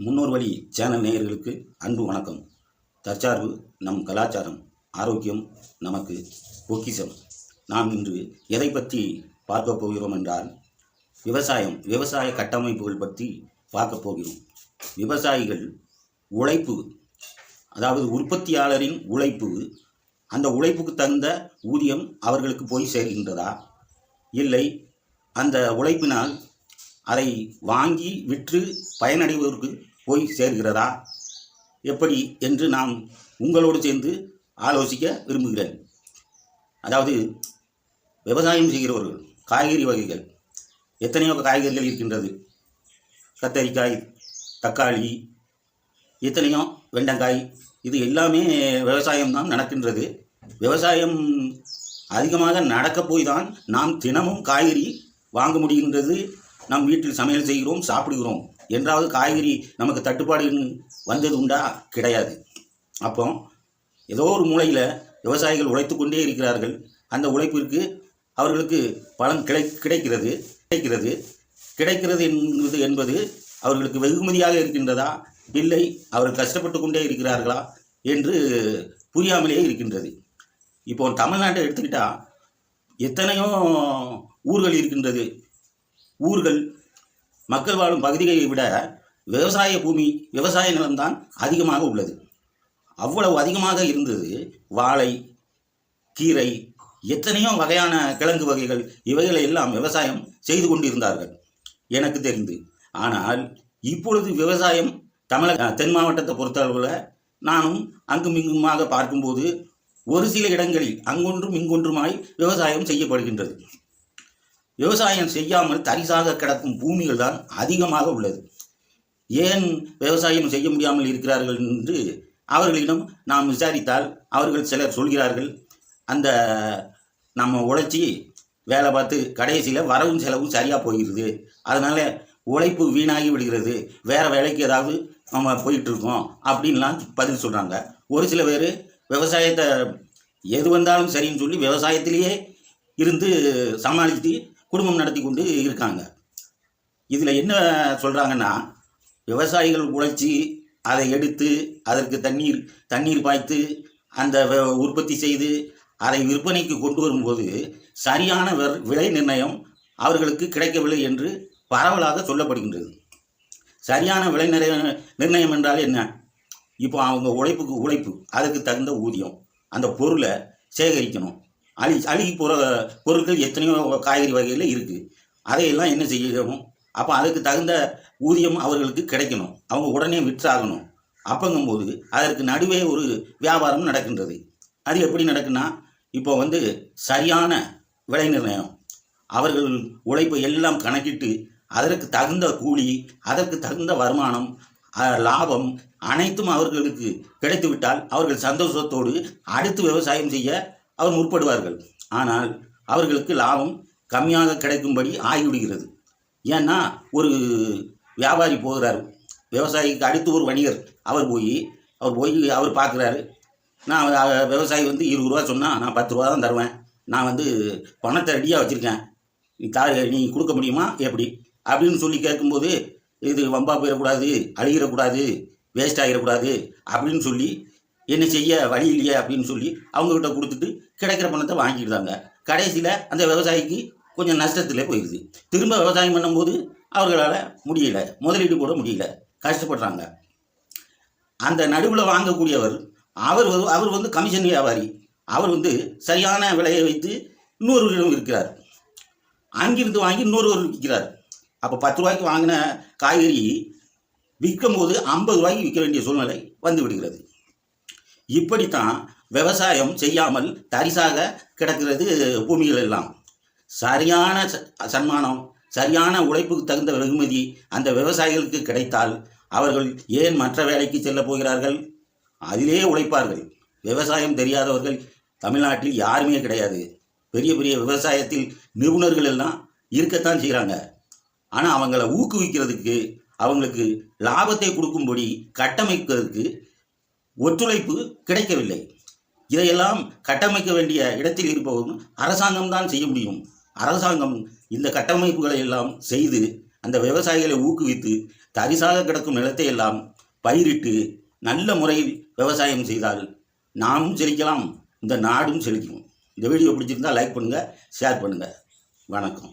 முன்னோர் வழி சேனல் நேயர்களுக்கு அன்பு வணக்கம். தற்சார்பு நம் கலாச்சாரம் ஆரோக்கியம் நமக்கு பொக்கிசம் நாம் இன்று எதை பற்றி பார்க்க போகிறோம் என்றால் விவசாயம் விவசாய கட்டமைப்புகள் பற்றி பார்க்க போகிறோம். விவசாயிகள் உழைப்பு அதாவது உற்பத்தியாளரின் உழைப்பு அந்த உழைப்புக்கு தகுந்த ஊதியம் அவர்களுக்கு போய் சேர்கின்றதா? இல்லை அந்த உழைப்பினால் அதை வாங்கி விற்று பயனடைவதற்கு போய் சேர்கிறதா? எப்படி என்று நாம் உங்களோடு சேர்ந்து ஆலோசிக்க விரும்புகிறேன். அதாவது விவசாயம் செய்கிறவர்கள் காய்கறி வகைகள் எத்தனையோ காய்கறிகள் இருக்கின்றது. கத்தரிக்காய் தக்காளி எத்தனையோ வெண்டங்காய் இது எல்லாமே விவசாயம் தான் நடக்கின்றது. விவசாயம் அதிகமாக நடக்க போய் தான் நாம் தினமும் காய்கறி வாங்க முடிகின்றது நம் வீட்டில் சமையல் செய்கிறோம் சாப்பிடுகிறோம். என்றாவது காய்கறி நமக்கு தட்டுப்பாடு வந்தது உண்டா? கிடையாது. அப்போ ஏதோ ஒரு மூலையில் விவசாயிகள் உழைத்து கொண்டே இருக்கிறார்கள். அந்த உழைப்பிற்கு அவர்களுக்கு பலன் கிடை கிடைக்கிறது கிடைக்கிறது. கிடைக்கிறது என்பது என்பது அவர்களுக்கு வெகுமதியாக இருக்கின்றதா? இல்லை அவர்கள் கஷ்டப்பட்டு கொண்டே இருக்கிறார்களா? என்று புரியாமலே இருக்கின்றது. இப்போ தமிழ்நாட்டை எடுத்துக்கிட்டால் எத்தனையோ ஊர்கள் இருக்கின்றது. ஊர்கள் மக்கள் வாழும் பகுதிகளை விட விவசாய பூமி விவசாய நிலம்தான் அதிகமாக உள்ளது. அவ்வளவு அதிகமாக இருந்தது வாழை கீரை எத்தனையோ வகையான கிழங்கு வகைகள் இவைகளை எல்லாம் விவசாயம் செய்து கொண்டிருந்தார்கள் எனக்கு தெரிந்து. ஆனால் இப்பொழுது விவசாயம் தமிழக தென் மாவட்டத்தை பொறுத்தளவில் நானும் அங்கும் இங்குமாக பார்க்கும்போது ஒரு சில இடங்களில் அங்கொன்றும் இங்கொன்றுமாய் விவசாயம் செய்யப்படுகின்றது. விவசாயம் செய்யாமல் தரிசாக கிடக்கும் பூமிகள் தான் அதிகமாக உள்ளது. ஏன் விவசாயம் செய்ய முடியாமல் இருக்கிறார்கள் என்று அவர்களிடம் நாம் விசாரித்தால் அவர்கள் சிலர் சொல்கிறார்கள் அந்த நம்ம உழைச்சி வேலை பார்த்து கடைசியில் வரவும் செலவும் சரியாக போகிறது அதனால் உழைப்பு வீணாகி விடுகிறது. வேறு வேலைக்கு ஏதாவது நம்ம போயிட்டுருக்கோம் அப்படின்லாம் பதில் சொல்கிறாங்க ஒரு சில பேர் விவசாயத்தை எது வந்தாலும் சரின்னு சொல்லி விவசாயத்திலேயே இருந்து சமாளித்து குடும்பம் நடத்தி கொண்டு இருக்காங்க. இதில் என்ன சொல்கிறாங்கன்னா விவசாயிகள் உழைச்சி அதை எடுத்து அதற்கு தண்ணீர் தண்ணீர் பாய்த்து அந்த வ- உற்பத்தி செய்து அதை விற்பனைக்கு கொண்டு வரும்போது சரியான வர்- விலை நிர்ணயம் அவர்களுக்கு கிடைக்கவில்லை என்று பரவலாக சொல்லப்படுகின்றது. சரியான விலை நிறைய நிர்ணயம் என்றால் என்ன? இப்போ அவங்க உழைப்புக்கு உழைப்பு அதுக்கு தகுந்த ஊதியம் அந்த பொருளை சேகரிக்கணும். அழி அழுகி போகிற பொருட்கள் எத்தனையோ காய்கறி வகையில் இருக்குது அதையெல்லாம் என்ன செய்யணும்? அப்போ அதுக்கு தகுந்த ஊதியம் அவர்களுக்கு கிடைக்கணும். அவங்க உடனே விற்றாகணும். அப்பங்கும்போது அதற்கு நடுவே ஒரு வியாபாரம் நடக்கின்றது. அது எப்படி நடக்குன்னா இப்போ வந்து சரியான விலை நிர்ணயம். அவர்கள் உழைப்பை எல்லாம் கணக்கிட்டு அதற்கு தகுந்த கூலி அதற்கு தகுந்த வருமானம் லாபம் அனைத்தும் அவர்களுக்கு கிடைத்துவிட்டால் அவர்கள் சந்தோஷத்தோடு அடுத்து விவசாயம் செய்ய அவர் முற்படுவார்கள். ஆனால் அவர்களுக்கு லாபம் கம்மியாக கிடைக்கும்படி ஆகிவிடுகிறது. ஏன்னா ஒரு வியாபாரி போகிறார். விவசாயிக்கு அடுத்து ஒரு வணிகர். அவர் போய் அவர் போய் அவர் பார்க்குறாரு. நான் விவசாயி வந்து இருபது ரூபா சொன்னால் நான் பத்து ரூபா தான் தருவேன். நான் வந்து பணத்தை ரெடியாக வச்சுருக்கேன். நீ தா நீ கொடுக்க முடியுமா? எப்படி? அப்படின்னு சொல்லி கேட்கும்போது இது வம்பா போயிடக்கூடாது அழுகிடக்கூடாது வேஸ்ட் ஆகிடக்கூடாது அப்படின்னு சொல்லி என்ன செய்ய வழி இல்லையே அப்படின்னு சொல்லி அவங்கக்கிட்ட கொடுத்துட்டு கிடைக்கிற பணத்தை வாங்கிடுறாங்க கடைசியில் அந்த விவசாயிக்கு கொஞ்சம் நஷ்டத்தில் போயிடுது திரும்ப விவசாயம் பண்ணும்போது அவர்களால் முடியல. முதலீடு போட முடியல. கஷ்டப்படுறாங்க. அந்த நடுவில் வாங்கக்கூடியவர் அவர் அவர் வந்து கமிஷன் வியாபாரி. அவர் வந்து சரியான விலையை வைத்து இன்னொருவரிடம் இருக்கிறார் அங்கிருந்து வாங்கி இன்னொருவர் விற்கிறார். அப்போ பத்து ரூபாய்க்கு வாங்கின காய்கறி விற்கும் போது ஐம்பது ரூபாய்க்கு விற்க வேண்டிய சூழ்நிலை வந்து விடுகிறது. இப்படித்தான் விவசாயம் செய்யாமல் தரிசாக கிடக்கிறது பூமிகள் எல்லாம் சரியான ச- சன்மானம் சரியான உழைப்புக்கு தகுந்த வெகுமதி அந்த விவசாயிகளுக்கு கிடைத்தால் அவர்கள் ஏன் மற்ற வேலைக்கு செல்ல போகிறார்கள்? அதிலே உழைப்பார்கள். விவசாயம் தெரியாதவர்கள் தமிழ்நாட்டில் யாருமே கிடையாது. பெரிய பெரிய விவசாயத்தில் நிபுணர்கள் எல்லாம் இருக்கத்தான் செய்கிறாங்க ஆனால் அவங்கள ஊக்குவிக்கிறதுக்கு அவங்களுக்கு லாபத்தை கொடுக்கும்படி கட்டமைக்கிறதுக்கு ஒத்துழைப்பு கிடைக்கவில்லை. இதையெல்லாம் கட்டமைக்க வேண்டிய இடத்தில் இருப்பவரும் அரசாங்கம் தான் செய்ய முடியும். அரசாங்கம் இந்த கட்டமைப்புகளை எல்லாம் செய்து அந்த விவசாயிகளை ஊக்குவித்து தரிசாக கிடக்கும் நிலத்தை எல்லாம் பயிரிட்டு நல்ல முறையில் விவசாயம் செய்தால் நாமும் செழிக்கலாம் இந்த நாடும் செழிக்கும். இந்த வீடியோ பிடிச்சிருந்தால் லைக் பண்ணுங்கள் ஷேர் பண்ணுங்கள் வணக்கம்.